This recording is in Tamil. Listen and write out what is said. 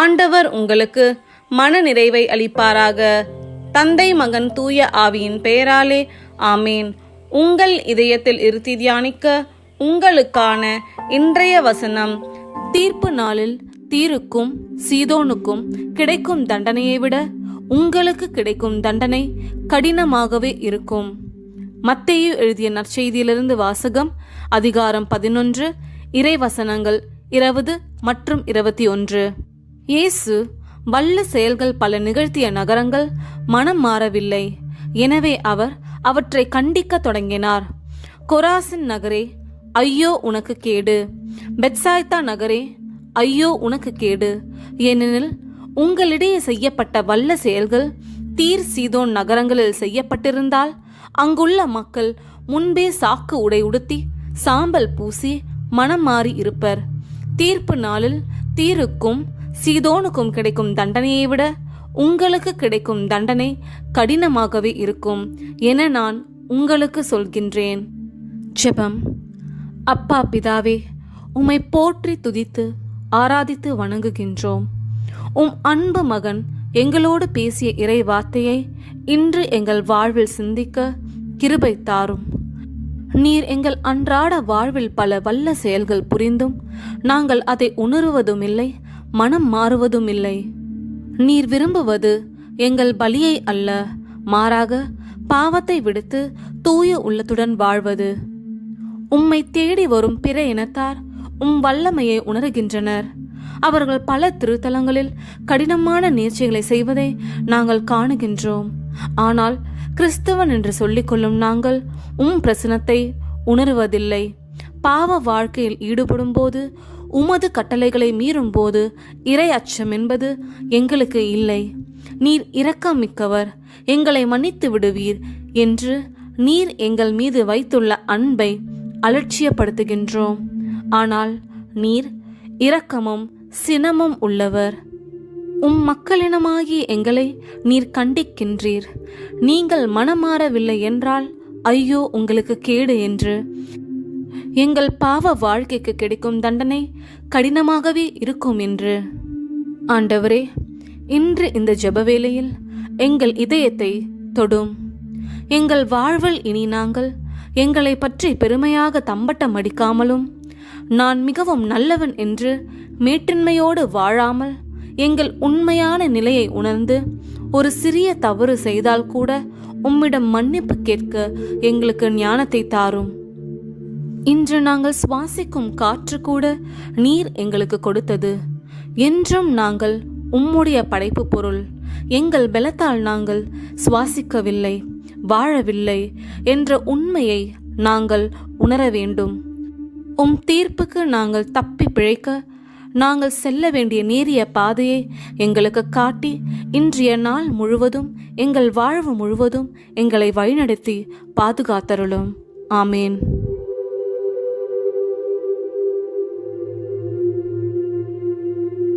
ஆண்டவர் உங்களுக்கு மன நிறைவை அளிப்பாராக. தந்தை மகன் தூய ஆவியின் பெயராலே ஆமேன். உங்கள் இதயத்தில் இருத்தி தியானிக்க உங்களுக்கான இன்றைய வசனம் தீர்ப்பு நாளில் தீருக்கும் சீதோனுக்கும் கிடைக்கும் தண்டனையை விட உங்களுக்கு கிடைக்கும் தண்டனை கடினமாகவே இருக்கும். மத்தேயு எழுதிய நற்செய்தியிலிருந்து வாசகம் அதிகாரம் பதினொன்று இறைவசனங்கள் இருபது மற்றும் இருபத்தி ஒன்று. இயேசு வல்ல செயல்கள் பல நிகழ்த்திய நகரங்கள் மனம் மாறவில்லை. எனவே அவர் அவற்றை கண்டிக்க தொடங்கினார். கொராசின் நகரே ஐயோ உனக்கு கேடு. பெட்சாய்தா நகரே ஐயோ உனக்கு கேடு. ஏனெனில் உங்களிடையே செய்யப்பட்ட வல்ல செயல்கள் தீர் சீதோன் நகரங்களில் செய்யப்பட்டிருந்தால் அங்குள்ள மக்கள் முன்பே சாக்கு உடை உடுத்தி சாம்பல் பூசி மனம் மாறி இருப்பர். தீர்ப்பு நாளில் தீருக்கும் சீதோனுக்கும் கிடைக்கும் தண்டனையை விட உங்களுக்கு கிடைக்கும் தண்டனை கடினமாகவே இருக்கும் என நான் உங்களுக்கு சொல்கின்றேன். ஜெபம். அப்பா பிதாவே உம்மை போற்றி துதித்து ஆராதித்து வணங்குகின்றோம். உம் அன்பு மகன் எங்களோடு பேசிய இறை வார்த்தையை இன்று எங்கள் வாழ்வில் சிந்திக்க கிருபை தாரும். நீர் எங்கள் அன்றாட வாழ்வில் பல வல்ல செயல்கள் புரிந்தும் நாங்கள் அதை உணருவதும் இல்லை மனம் மாறுவதும் இல்லை நீர் விரும்புவது எங்கள் பலியை அல்ல மாறாக பாவத்தை விடுத்து தூய உள்ளத்துடன் வாழ்வது. உம்மை தேடி வரும் பிற இனத்தார் உம் வல்லமையை உணர்கின்றனர். அவர்கள் பல திருத்தலங்களில் கடினமான நேர்ச்சிகளை செய்வதை நாங்கள் காணுகின்றோம். ஆனால் கிறிஸ்தவன் என்று சொல்லிக்கொள்ளும் நாங்கள் உம் பிரசனத்தை உணருவதில்லை. பாவ வாழ்க்கையில் ஈடுபடும் போது உமது கட்டளைகளை மீறும்போது இறை அச்சம் என்பது எங்களுக்கு இல்லை. நீர் இரக்கமிக்கவர். எங்களை மன்னித்து விடுவீர் என்று நீர் எங்கள் மீது வைத்துள்ள அன்பை அலட்சியப்படுத்துகின்றோம். ஆனால் நீர் இரக்கமும் சினமும் உள்ளவர். உம் மக்களினமாகிய எங்களை நீர் கண்டிக்கின்றீர். நீங்கள் மனமாறவில்லை என்றால் ஐயோ உங்களுக்கு கேடு என்று. எங்கள் பாவ வாழ்க்கைக்கு கிடைக்கும் தண்டனை கடினமாகவே இருக்கும் என்று. ஆண்டவரே இன்று இந்த ஜெப வேளையில் எங்கள் இதயத்தை தொடும். எங்கள் வாழ்வில் இனி நாங்கள் எங்களை பற்றி பெருமையாக தம்பட்டம் அடிக்காமலும் நான் மிகவும் நல்லவன் என்று மேட்டின்மையோடு வாழாமல் எங்கள் உண்மையான நிலையை உணர்ந்து ஒரு சிறிய தவறு செய்தால் கூட உம்மிடம் மன்னிப்பு கேட்க எங்களுக்கு ஞானத்தை தாரும். இன்று நாங்கள் சுவாசிக்கும் காற்று கூட நீர் எங்களுக்கு கொடுத்தது. என்றும் நாங்கள் உம்முடைய படைப்பு பொருள். எங்கள் பலத்தால் நாங்கள் சுவாசிக்கவில்லை வாழவில்லை என்ற உண்மையை நாங்கள் உணர வேண்டும். உம் தீர்ப்புக்கு நாங்கள் தப்பி பிழைக்க நாங்கள் செல்ல வேண்டிய நேரிய பாதையை எங்களுக்கு காட்டி இன்றைய நாள் முழுவதும் எங்கள் வாழ்வு முழுவதும் எங்களை வழிநடத்தி பாதுகாத்தருளும். ஆமேன்.